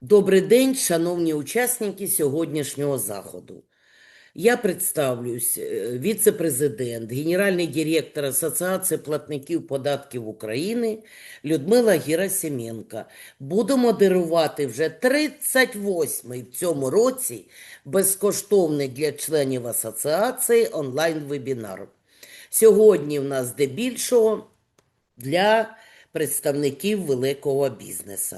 Добрий день, шановні учасники сьогоднішнього заходу. Я представлюсь, е, віце-президент, генеральний директор Асоціації платників податків України Людмила Герасименко. Буду модерувати вже 38-й в цьому році безкоштовний для членів асоціації онлайн-вебінар. Сьогодні в нас здебільшого для представників великого бізнесу.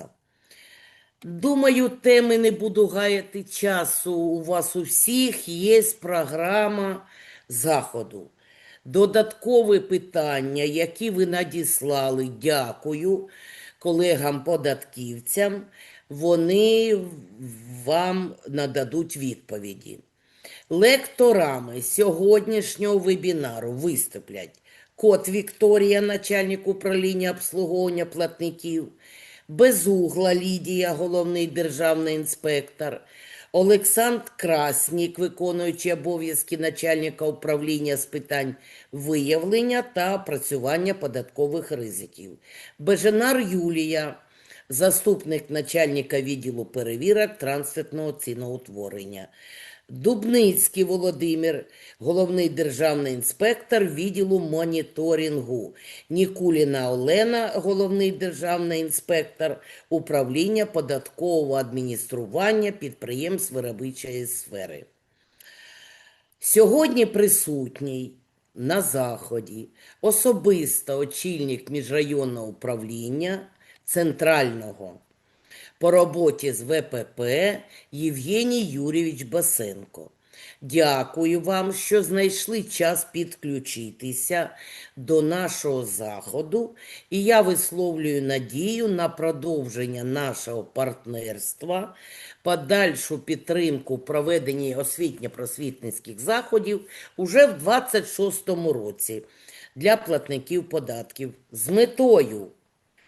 Думаю, теми не буду гаяти часу. У вас у всіх є програма заходу. Додаткові питання, які ви надіслали, дякую колегам-податківцям. Вони вам нададуть відповіді. Лекторами сьогоднішнього вебінару виступлять Кот Вікторія, начальник управління обслуговування платників, Безугла Лідія, головний державний інспектор, Олександр Краснік, виконуючий обов'язки начальника управління з питань виявлення та опрацювання податкових ризиків, Беженар Юлія, заступник начальника відділу перевірок трансфертного ціноутворення. Дубницький Володимир, головний державний інспектор відділу моніторингу. Нікуліна Олена, головний державний інспектор управління податкового адміністрування підприємств виробничої сфери. Сьогодні присутній на заході особисто очільник міжрайонного управління центрального по роботі з ВПП Євгеній Юрійович Басенко. Дякую вам, що знайшли час підключитися до нашого заходу, і я висловлюю надію на продовження нашого партнерства, подальшу підтримку проведення освітньо-просвітницьких заходів уже в 26 році для платників податків з метою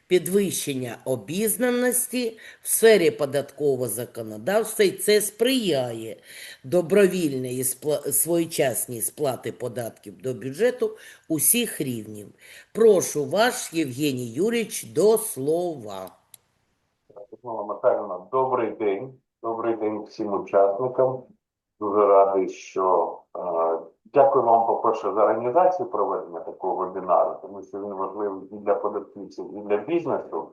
підвищення обізнаності в сфері податкового законодавства, і це сприяє добровільної своєчасній сплати податків до бюджету усіх рівнів. Прошу ваш, Євгеній Юрійович, до слова. Людмила Михайлівна, добрий день. Добрий день всім учасникам. Дуже радий, що е, дякую вам, по-перше, за організацію проведення такого вебінару, тому що він важливий і для податківців, і для бізнесу.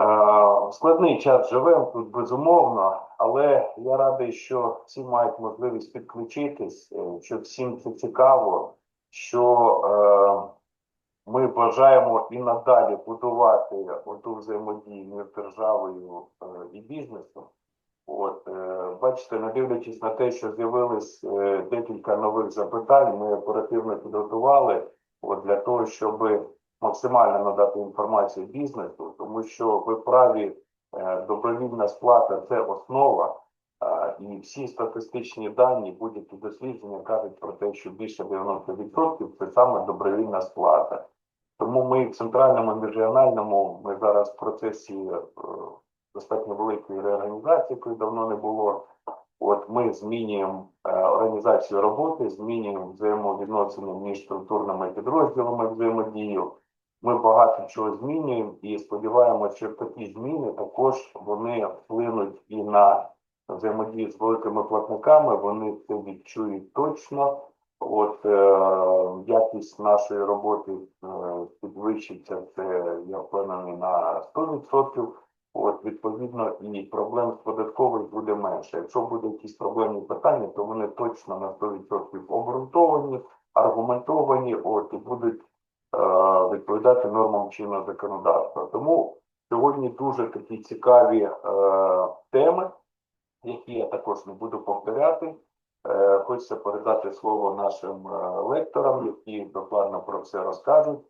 Е, складний час живемо тут безумовно, але я радий, що всі мають можливість підключитись, е, що всім це цікаво, що е, ми бажаємо і надалі будувати оту взаємодію між державою е, і бізнесом. От, е, бачите, не дивлячись на те, що з'явилось е, декілька нових запитань, ми оперативно підготували от, для того, щоб максимально надати інформацію бізнесу, тому що ви праві, е, добровільна сплата це основа. І всі статистичні дані, будь-які дослідження кажуть про те, що більше 90% це саме добровільна сплата. Тому ми в центральному і регіональному ми зараз в процесі достатньо великої реорганізації, якої давно не було. От ми змінюємо е, організацію роботи, змінюємо взаємовідносини між структурними підрозділами взаємодію. Ми багато чого змінюємо і сподіваємося, що такі зміни також вони вплинуть і на взаємодію з великими платниками. Вони це відчують точно. От е, якість нашої роботи е, підвищиться, це я впевнений на 100%. От відповідно і проблем з податкових буде менше. Якщо будуть якісь проблемні питання, то вони точно на 100% обґрунтовані, аргументовані, от і будуть е, відповідати нормам чинного законодавства. Тому сьогодні дуже такі цікаві е, теми, які я також не буду повторяти. Е, Хочеться передати слово нашим е, лекторам, які докладно про все розкажуть.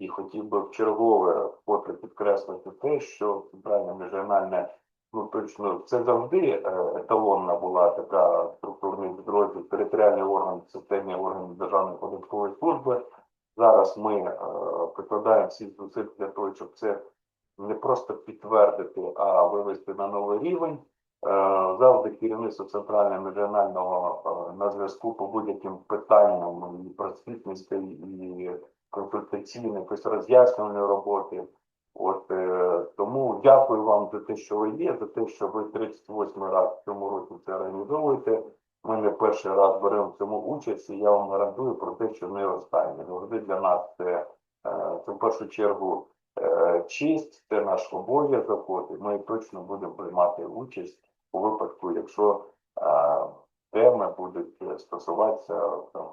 І хотів би в чергове вкотре підкреслити те, що центральне міжрегіональне, ну точно це завжди е, еталонна була така структурний підрозділ, територіальний орган, системні органи Державної податкової служби. Зараз ми е, прикладаємо всі зусиль для того, щоб це не просто підтвердити, а вивести на новий рівень. Е, Завжди керівництво центрального міжрегіонального е, на зв'язку по будь-яким питанням і просвітницької, і консультаційної, якоїсь роз'яснювальної роботи. От е, тому дякую вам за те, що ви є, за те, що ви 38 раз в цьому році це організовуєте. Ми не перший раз беремо в цьому участь, і я вам гарантую про те, що не останнє. Завжди для нас це, е, це в першу чергу е, честь, це наш обов'язок. І ми точно будемо приймати участь у випадку, якщо е, теми будуть стосуватися там,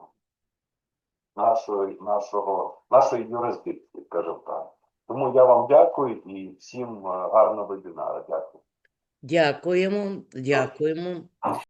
нашої, нашого, нашої юрисдикції, скажімо так. Тому я вам дякую і всім е, гарного вебінару. Дякую. Дякуємо, дякуємо.